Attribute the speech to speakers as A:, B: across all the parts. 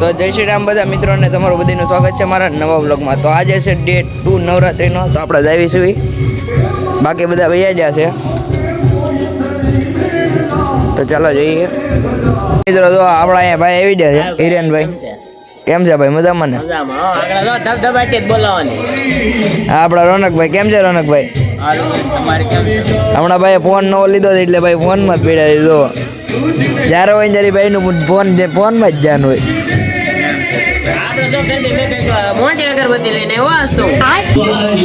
A: તો જય શ્રી રામ બધા મિત્રોને તમારું બધીનું સ્વાગત છે મારા નવા વ્લોગમાં. તો આજે છે ડે ટુ નવરાત્રિનો તો આપણે જાવી છીએ બાકી બધા વૈયા જ્યાં છે. તો ચાલો જઈએ. મિત્રો તો આપણા અહીંયા ભાઈ આવી ગયા છે હિરેનભાઈ. કેમ છે? ભાઈ? મજામાં ને? આપણા રોનકભાઈ કેમ છે રોનકભાઈ? હમણાં ભાઈ ફોન નવો લીધો એટલે ભાઈ ફોનમાં જ પીડા લીધો જ્યારે હોય ત્યારે ભાઈનું ફોન ફોનમાં જ ધ્યાન હોય.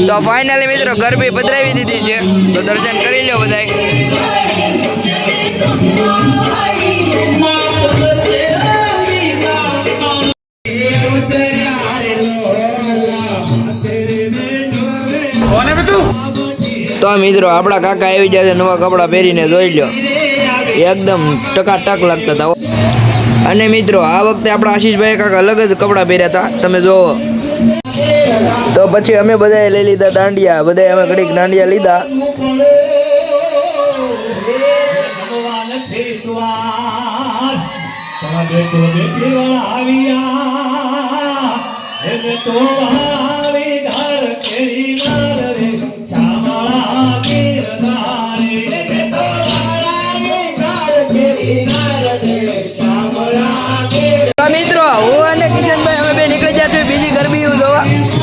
A: તો. ફાઇનલી મિત્રો ગરબી પધરાવી દીધી છે. તો દર્શન કરી લો બધાય. તો મિત્રો આપણા કાકા એવી જાતે નવા કપડાં પહેરીને જોઈ લો એકદમ ટકાટક લાગતા હતા. અને મિત્રો, આ વખતે આપણા આશીષભાઈ કાંક અલગ જ કપડાં પહેર્યા હતા. તમે જોવો. તો પછી અમે બધાએ લઈ લીધા દાંડિયા. બધાએ અમે ઘડીક દાંડિયા લીધા.
B: તો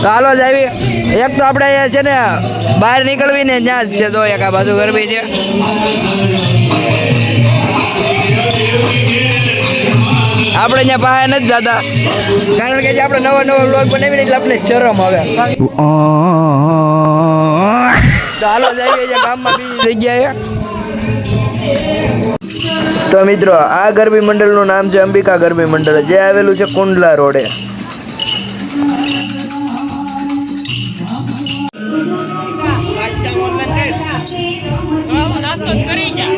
A: હાલો જ આવી. એક તો આપણે છે ને બહાર નીકળવી ને ત્યાં જ છે તો એક આ બાજુ ગરબી છે. આપણે અહીંયા બહાર નથી જતા. કારણ કે જે આપણે નવા નવા બ્લોગ બનાવીને એટલે આપણે શરમ આવે. તો હાલો જ આવીએ છીએ ગામમાં બીજી જગ્યાએ. તો મિત્રો, આ ગરબી મંડળનું નામ છે અંબિકા ગરબી મંડળ. જે આવેલું છે કુંડલા રોડે.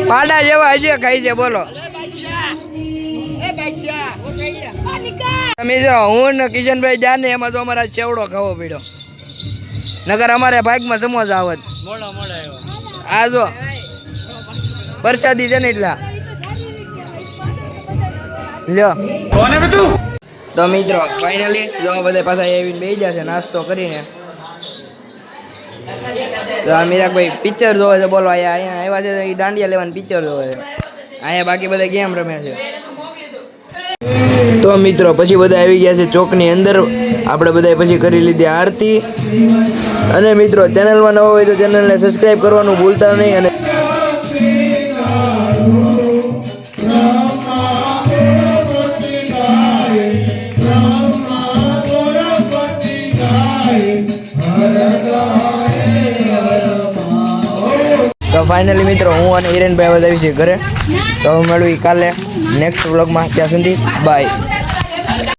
A: પાડા જેવા હજી ખાઈ છે બોલો. મિત્રો હું ને કિશનભાઈ જાને એમાં તો અમારા ચેવડો ખાવો પડ્યો નગર અમારે બાઇકમાં સમોસા આવત. આ જો વરસાદી છે ને એટલા. લ્યો. તો મિત્રો ફાઇનલી જો બધા પાછા એવી બેસી જશે નાસ્તો કરીને. મીરાકભાઈ પિક્ચર જોવે છે બોલો અહીંયા અહીંયા આવ્યા છે એ દાંડિયા લેવાનું પિક્ચર જોવે છે અહીંયા બાકી બધા ગેમ રમે છે તો મિત્રો પછી બધા આવી ગયા છે ચોકની અંદર આપણે બધાએ પછી કરી લીધી આરતી અને મિત્રો ચેનલમાં નવો હોય તો ચેનલને સબસ્ક્રાઈબ કરવાનું ભૂલતા નહીં અને તો ફાઇનલી મિત્રો, હું અને હિરેનભાઈ આવી છે ઘરે. તો મળવી કાલે નેક્સ્ટ વ્લોગમાં ત્યાં સુધી બાય